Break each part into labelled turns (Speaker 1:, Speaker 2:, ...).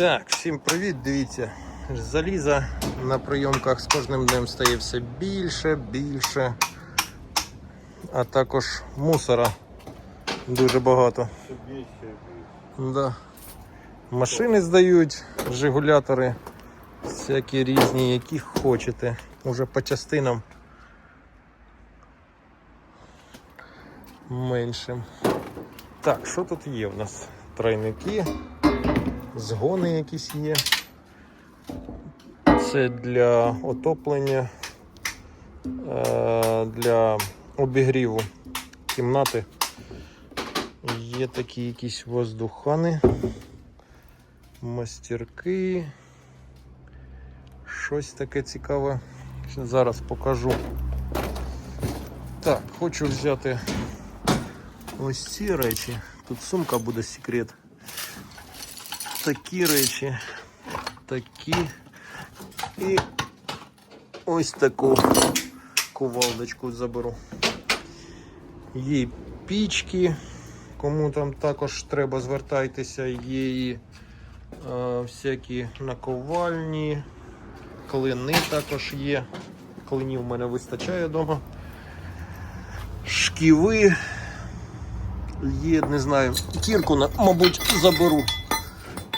Speaker 1: Так, всім привіт, дивіться. Заліза на прийомках з кожним днем стає все більше, більше. А також мусора дуже багато. Да. Машини здають, жигулятори, всякі різні, які хочете. Уже по частинам меншим. Так, що тут є у нас? Тройники, згони якісь є. Це для отоплення, е, для обігріву кімнати. Є такі якісь воздухани, мастерки. Щось таке цікаве. Зараз покажу. Так, хочу взяти ось ці речі. Тут сумка буде секрет. Такі речі, такі і ось таку кувалдочку заберу. Є пічки, кому там також треба звертайтеся, є і е, всякі наковальні, клини також є. Клинів в мене вистачає вдома. Шківи. Є, не знаю, кірку, мабуть, заберу.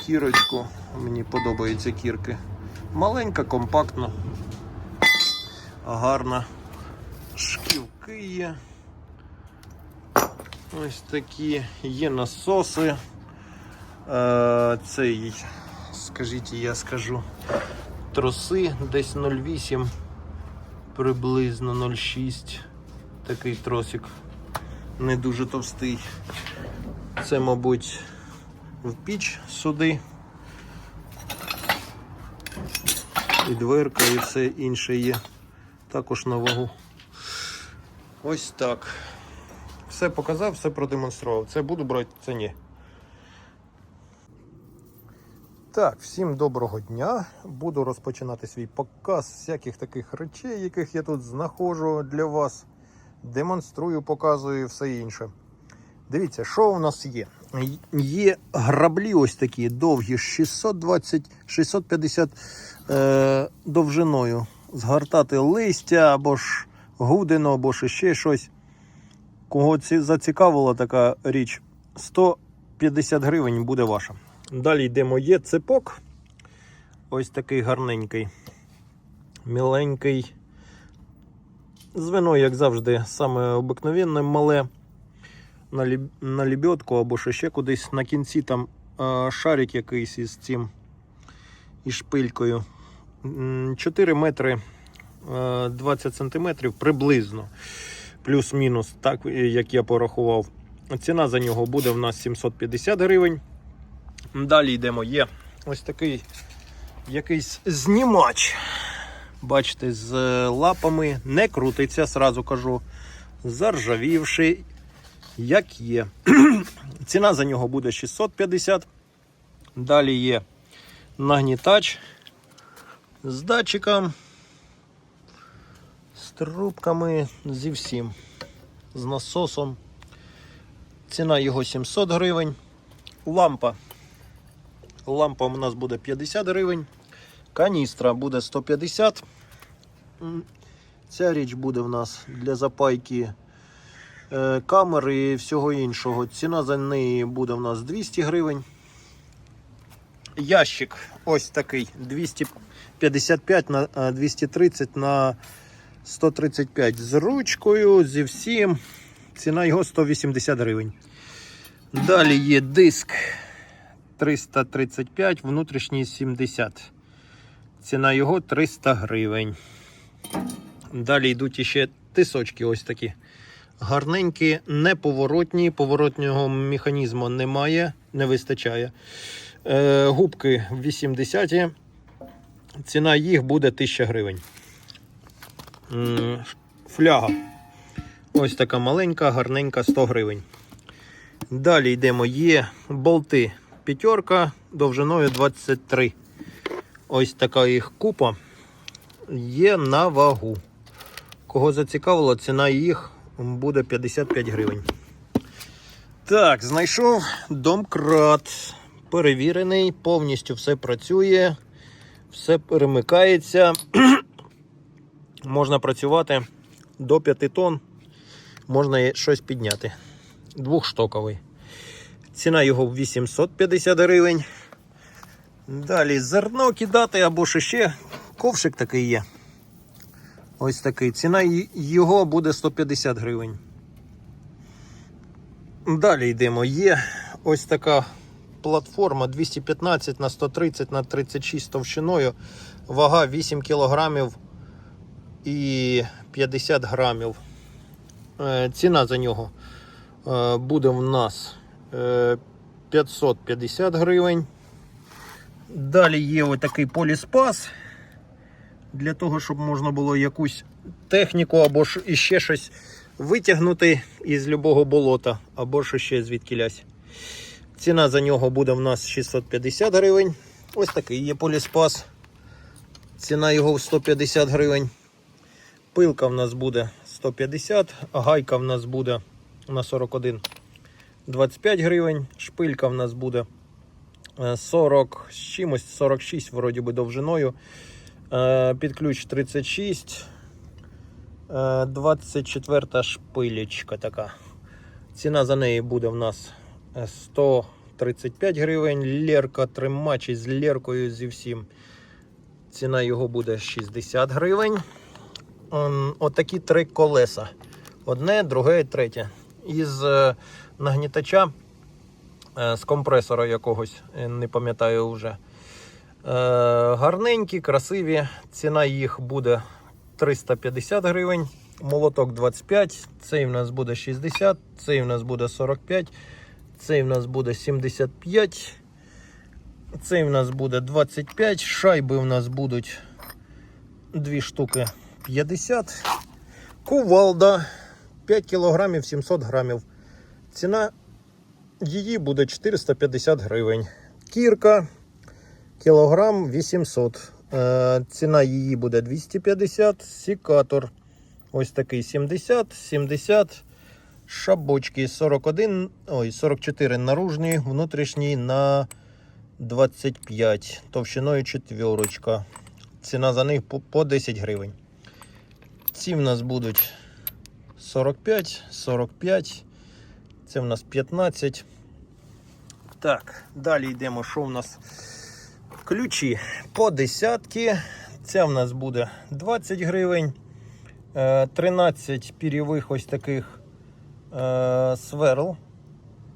Speaker 1: Кірочку. Мені подобаються кірки. Маленька, компактна, гарна. Шківки є. Ось такі. Є насоси. Е, цей, скажіть, я скажу, троси десь 0,8, приблизно 0,6. Такий тросик не дуже товстий. Це, мабуть, в піч сюди. І дверка, і все інше є. Також на вагу. Ось так. Все показав, все продемонстрував. Це буду брати, це ні. Так, всім доброго дня. Буду розпочинати свій показ всяких таких речей, яких я тут знаходжу для вас. Демонструю, показую і все інше. Дивіться, що у нас є? Є граблі ось такі довгі, 620, 650 е, довжиною. Згортати листя або ж гудину, або ж ще щось. Кого ці, зацікавила така річ, 150 гривень буде ваша. Далі йдемо, є цепок. Ось такий гарненький, міленький. Звено, як завжди, саме обикновенне мале на, на або що ще кудись. На кінці там е, шарик якийсь із цим і шпилькою. 4 метри е, 20 сантиметрів приблизно. Плюс-мінус, так як я порахував. Ціна за нього буде в нас 750 гривень. Далі йдемо. Є ось такий якийсь знімач. Бачите, з е, лапами не крутиться, сразу кажу. Заржавівший, як є. Ціна за нього буде 650. Далі є нагнітач з датчиком, з трубками, зі всім, з насосом. Ціна його 700 гривень. Лампа. Лампа у нас буде 50 гривень. Каністра буде 150. Ця річ буде в нас для запайки е, камери і всього іншого. Ціна за неї буде в нас 200 гривень. Ящик ось такий 255 на 230 на 135 з ручкою, зі всім. Ціна його 180 гривень. Далі є диск 335, внутрішній 70. Ціна його 300 гривень. Далі йдуть іще тисочки ось такі. Гарненькі, неповоротні, поворотнього механізму немає, не вистачає. Е, губки 80. Ціна їх буде 1000 гривень. Фляга. Ось така маленька, гарненька 100 гривень. Далі йдемо. Є болти п'ятерка довжиною 23. Ось така їх купа. Є на вагу. Кого зацікавило, ціна їх буде 55 гривень. Так, знайшов домкрат. перевірений, повністю все працює, все перемикається. можна працювати до 5 тонн, можна щось підняти. Двохштоковий. Ціна його 850 гривень. Далі зерно кидати або що ще. Ковшик такий є. Ось такий. Ціна його буде 150 гривень. Далі йдемо. Є ось така платформа 215 на 130 на 36 товщиною. Вага 8 кілограмів і 50 грамів. Е, Ціна за нього е, буде в нас е, 550 гривень. Далі є ось такий поліспас. Для того, щоб можна було якусь техніку або ж іще щось витягнути із любого болота, або ж ще звідкілясь. Ціна за нього буде в нас 650 гривень. Ось такий є поліспас. Ціна його 150 гривень. Пилка в нас буде 150, а гайка в нас буде на 41 25 гривень. Шпилька в нас буде е, 40 з чимось, 46 вроді би довжиною. Е, Під ключ 36. Е, 24 шпилечка така. Ціна за неї буде в нас е, 135 гривень. Лерка тримач із леркою зі всім. Ціна його буде 60 гривень. Отакі три колеса. Одне, друге і третє. Із е, нагнітача е, з компресора якогось, е, не пам'ятаю вже. Е, гарненькі, красиві. Ціна їх буде 350 гривень. Молоток 25, цей в нас буде 60, цей в нас буде 45, цей в нас буде 75, цей в нас буде 25, шайби в нас будуть дві штуки 50. Кувалда 5 кілограмів 700 грамів. Ціна її буде 450 гривень. Кірка кілограм 800. Е, ціна її буде 250. Сікатор ось такий 70, 70. Шабочки 41, ой, 44 наружні, внутрішній на 25. Товщиною четвірочка. Ціна за них по- по 10 гривень. Ці в нас будуть 45, 45. Це в нас 15. Так, далі йдемо. Що в нас? Ключі по десятки. Ця в нас буде 20 гривень. Е, 13 пірєвих ось таких е, сверл.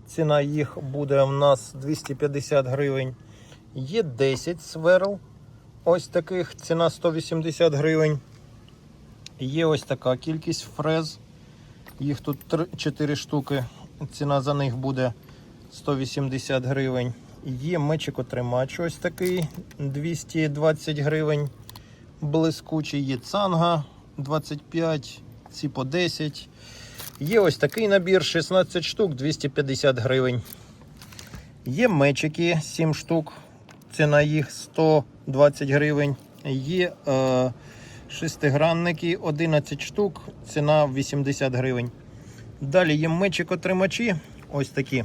Speaker 1: Ціна їх буде в нас 250 гривень. Є 10 сверл. Ось таких ціна 180 гривень. Є ось така кількість фрез. Їх тут 4 штуки. Ціна за них буде 180 гривень. Є мечикотримач ось такий 220 гривень. Блискучий є цанга 25, ці по 10. Є ось такий набір 16 штук 250 гривень. Є мечики 7 штук. Ціна їх 120 гривень. Є е, шестигранники 11 штук, ціна 80 гривень. Далі є мечикотримачі. Ось такі.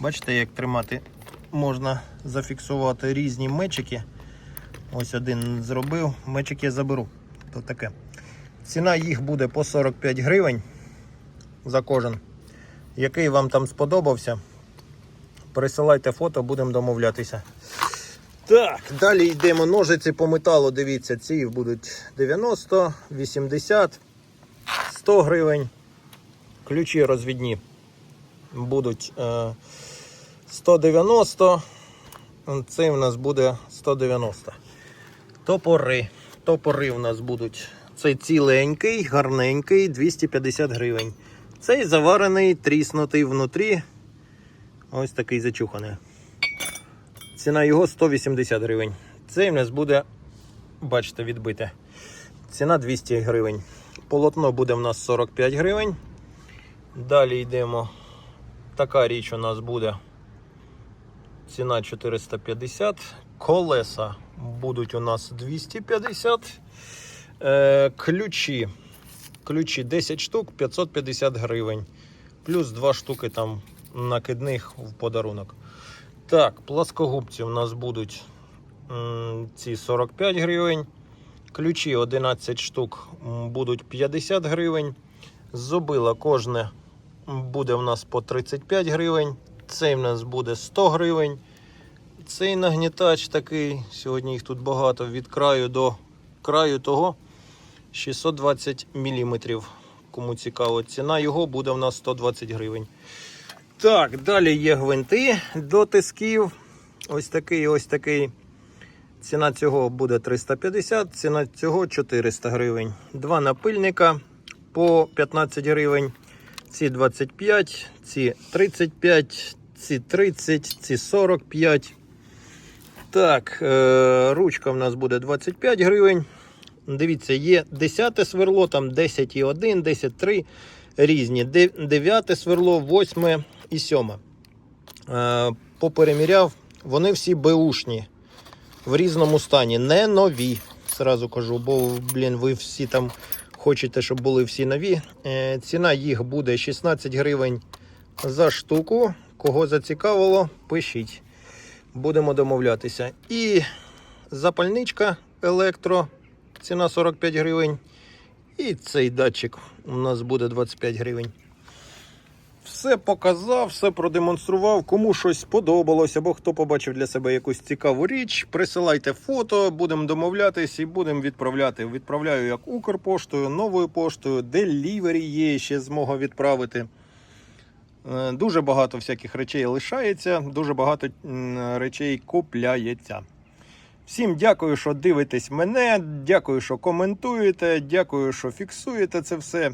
Speaker 1: Бачите, як тримати можна зафіксувати різні мечики. Ось один зробив. Мечик я заберу. То таке. Ціна їх буде по 45 гривень за кожен. Який вам там сподобався, присилайте фото, будемо домовлятися. Так, далі йдемо ножиці по металу. Дивіться, ці будуть 90, 80, 100 гривень. Ключі розвідні будуть е, 190. Цей в нас буде 190. Топори. Топори в нас будуть. Цей ціленький, гарненький, 250 гривень. Цей заварений, тріснутий внутрі. Ось такий зачуханий. Ціна його 180 гривень. Цей в нас буде, бачите, відбите. Ціна 200 гривень. Полотно буде в нас 45 гривень. Далі йдемо. Така річ у нас буде. Ціна 450. Колеса будуть у нас 250. Е, ключі. Ключі 10 штук 550 гривень. Плюс 2 штуки там накидних в подарунок. Так, плоскогубці у нас будуть м, ці 45 гривень. Ключі 11 штук будуть 50 гривень. Зубила кожне буде в нас по 35 гривень. Цей в нас буде 100 гривень. Цей нагнітач такий, сьогодні їх тут багато, від краю до краю того 620 мм. Кому цікаво, ціна його буде в нас 120 гривень. Так, далі є гвинти до тисків. Ось такий, ось такий. Ціна цього буде 350, ціна цього 400 гривень. Два напильника по 15 гривень. Ці 25, ці 35, ці 30, ці 45. Так, е, ручка в нас буде 25 гривень. Дивіться, є 10 сверло, там 10,1, 10,3 різні. 9 сверло, 8 і 7. Е, попереміряв, вони всі беушні в різному стані, не нові. Зразу кажу, бо, блін, ви всі там хочете, щоб були всі нові. Е, ціна їх буде 16 гривень за штуку. Кого зацікавило, пишіть. Будемо домовлятися. І запальничка електро, ціна 45 гривень. І цей датчик у нас буде 25 гривень. Все показав, все продемонстрував. Кому щось сподобалось, або хто побачив для себе якусь цікаву річ, присилайте фото, будемо домовлятись і будемо відправляти. Відправляю як Укрпоштою, новою поштою, делівері є ще змога відправити. Е, Дуже багато всяких речей лишається, дуже багато речей купляється. Всім дякую, що дивитесь мене. Дякую, що коментуєте. Дякую, що фіксуєте це все.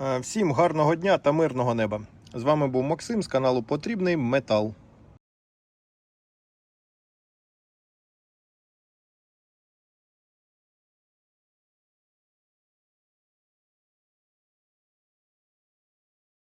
Speaker 1: Е, Всім гарного дня та мирного неба. З вами був Максим з каналу Потрібний Метал.